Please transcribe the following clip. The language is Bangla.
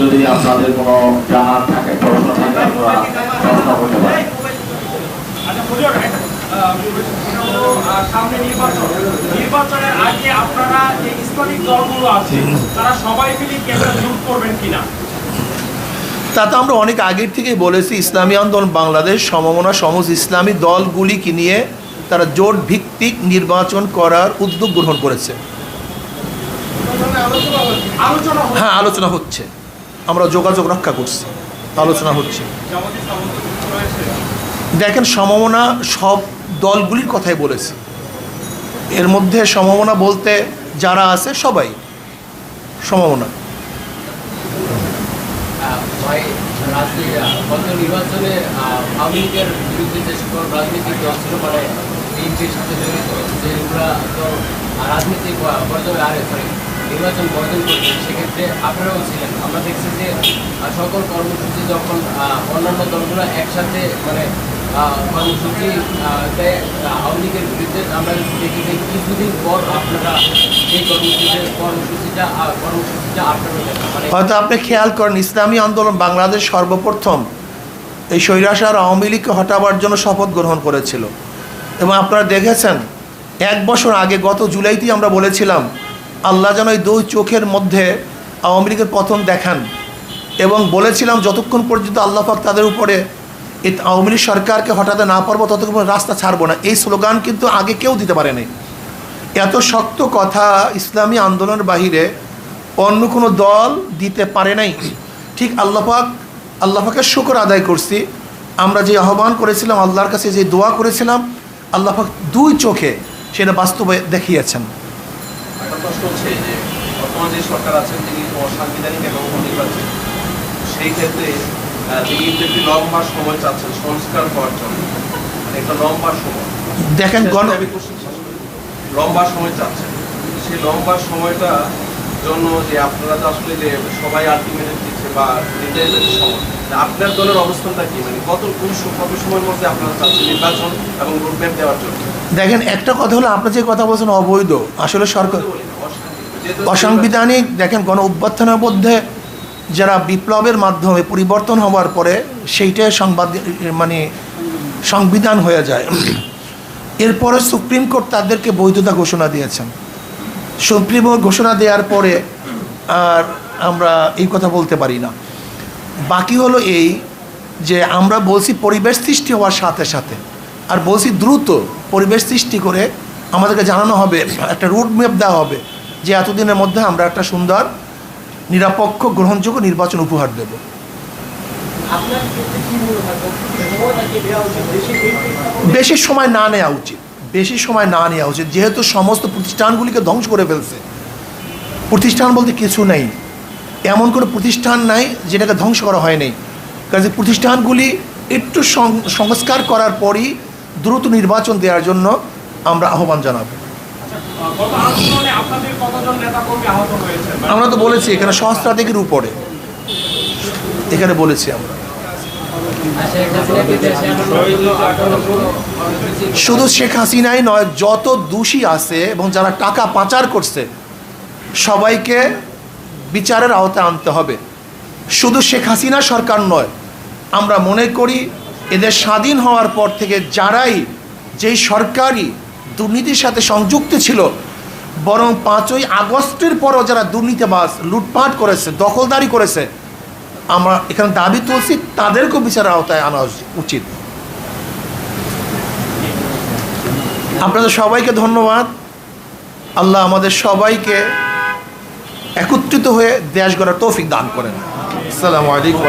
যদি আপনাদের কোনো জানার থাকে প্রশ্ন থাকে আপনারা প্রশ্ন করতে পারেন। আচ্ছা সামনে নির্বাচন। নির্বাচনের আগে আপনারা যে ইসলামিক দলগুলো আছে তারা সবাই মিলে কেন্দ্র জোট করবেন কিনা? তা তো আমরা অনেক আগের থেকেই বলেছি ইসলামী আন্দোলন বাংলাদেশ সমমনা সমস্ত ইসলামী দলগুলিকে নিয়ে তারা জোট ভিত্তিক নির্বাচন করার উদ্যোগ গ্রহণ করেছে। হ্যাঁ আলোচনা হচ্ছে। আমরা যোগাযোগ রক্ষা করছি, আলোচনা হচ্ছে। দেখেন, সমমনা সব দলগুলির কথাই বলেছি। এর মধ্যে সমমনা বলতে যারা আছে সবাই রাজনীতি গত নির্বাচনে বিরুদ্ধে মানে সরি নির্বাচন বর্জন করেছে সেক্ষেত্রে আপনারাও ছিলেন। আমরা দেখছি যে সকল কর্মসূচি যখন অন্যান্য দলগুলো একসাথে মানে কর্মসূচি আওয়ামী লীগের বিরুদ্ধে, আমরা দেখি যে কিছুদিন পর আপনারা সেই কর্মসূচিটা কর্মসূচিটা কর্মসূচিটা আপনারা দেন মানে হয়তো আপনি খেয়াল করেন, ইসলামী আন্দোলন বাংলাদেশ সর্বপ্রথম এই স্বৈরাচার আওয়ামী লীগকে হটাবার জন্য শপথ গ্রহণ করেছিল। এবং আপনারা দেখেছেন, এক বছর আগে গত জুলাইতেই আমরা বলেছিলাম আল্লাহ যেন এই দুই চোখের মধ্যে আওয়ামী লীগের পতন দেখান এবং বলেছিলাম যতক্ষণ পর্যন্ত আল্লাহ পাক তাদের উপরে এই আওয়ামী লীগ সরকারকে হটাতে না পারব, ততক্ষণ রাস্তা ছাড়বো না। এই স্লোগান কিন্তু আগে কেউ দিতে পারেনি। এত শক্ত কথা ইসলামী আন্দোলনের বাহিরে অন্য কোনো দল দিতে পারে নাই। ঠিক আল্লাপাক আল্লাপাকের শুকর আদায় করছি। আমরা যে আহ্বান করেছিলাম, আল্লাহর কাছে যে দোয়া করেছিলাম আল্লাপাক দুই চোখে সেটা বাস্তবে দেখিয়েছেন। প্রশ্ন হচ্ছে যে বর্তমান যে সরকার আছেন তিনি অসাংবিধানিক এবং নির্বাচন সেই ক্ষেত্রে তিনি কিন্তু একটি লম্বা সময় চাচ্ছেন সংস্কার হওয়ার জন্য মানে একটা লম্বা সময়। দেখেন। লম্বা সময় চাচ্ছেন। সেই লম্বা সময়টা জন্য যে আপনারা তো আসলে যে সবাই আলটিমেট দিচ্ছে বা নির্ধারিত সময় আপনার দলের অবস্থানটা কি? মানে কত কোন কত সময়ের মধ্যে আপনারা চাচ্ছেন নির্বাচন এবং রোডম্যাপ দেওয়ার জন্য? দেখেন একটা কথা হলো আপনি যে কথা বলছেন অবৈধ আসলে সরকার অসাংবিধানিক। দেখেন, গণ অভ্যর্থনের মধ্যে যারা বিপ্লবের মাধ্যমে পরিবর্তন হওয়ার পরে সেইটাই সংবাদ মানে সংবিধান হয়ে যায়। এরপরে সুপ্রিম কোর্ট তাদেরকে বৈধতা ঘোষণা দিয়েছেন। সুপ্রিম কোর্ট ঘোষণা দেওয়ার পরে আর আমরা এই কথা বলতে পারি না। বাকি হলো এই যে আমরা বলছি পরিবেশ সৃষ্টি হওয়ার সাথে সাথে, আর বলছি দ্রুত পরিবেশ সৃষ্টি করে আমাদেরকে জানানো হবে, একটা রুট ম্যাপ দেওয়া হবে। যে এতদিনের মধ্যে আমরা একটা সুন্দর নিরপেক্ষ গ্রহণযোগ্য নির্বাচন উপহার দেব। বেশি সময় না নেওয়া উচিত। বেশি সময় না নেওয়া উচিত। যেহেতু সমস্ত প্রতিষ্ঠানগুলিকে ধ্বংস করে ফেলছে। প্রতিষ্ঠান বলতে কিছু নেই। এমন কোনো প্রতিষ্ঠান নাই যেটাকে ধ্বংস করা হয় নাই কাজে প্রতিষ্ঠানগুলি একটু সংস্কার করার পরই দ্রুত নির্বাচন দেওয়ার জন্য আমরা আহ্বান জানাব। আমরা তো বলেছি, এখানে সহস্রাধিকের উপরে। এখানে বলেছি আমরা। শুধু শেখ হাসিনাই নয়, যত দোষী আছে এবং যারা টাকা পাচার করছে, সবাইকে বিচারের আওতায় আনতে হবে। শুধু শেখ হাসিনা সরকার নয়, আমরা মনে করি এদের স্বাধীন হওয়ার পর থেকে যারাই যেই সরকারি দুর্নীতির সাথে সংযুক্ত ছিল। বরং পাঁচই আগস্টের পরও যারা দুর্নীতিবাস লুটপাট করেছে, দখলদারি করেছে, আমরা এখানে দাবি তুলছি, তাদেরকেও বিচারের আওতায় আনা উচিত। আপনাদের সবাইকে ধন্যবাদ। আল্লাহ আমাদের সবাইকে একত্রিত হয়ে দেশ গড়ার তৌফিক দান করেন। আসসালামু আলাইকুম।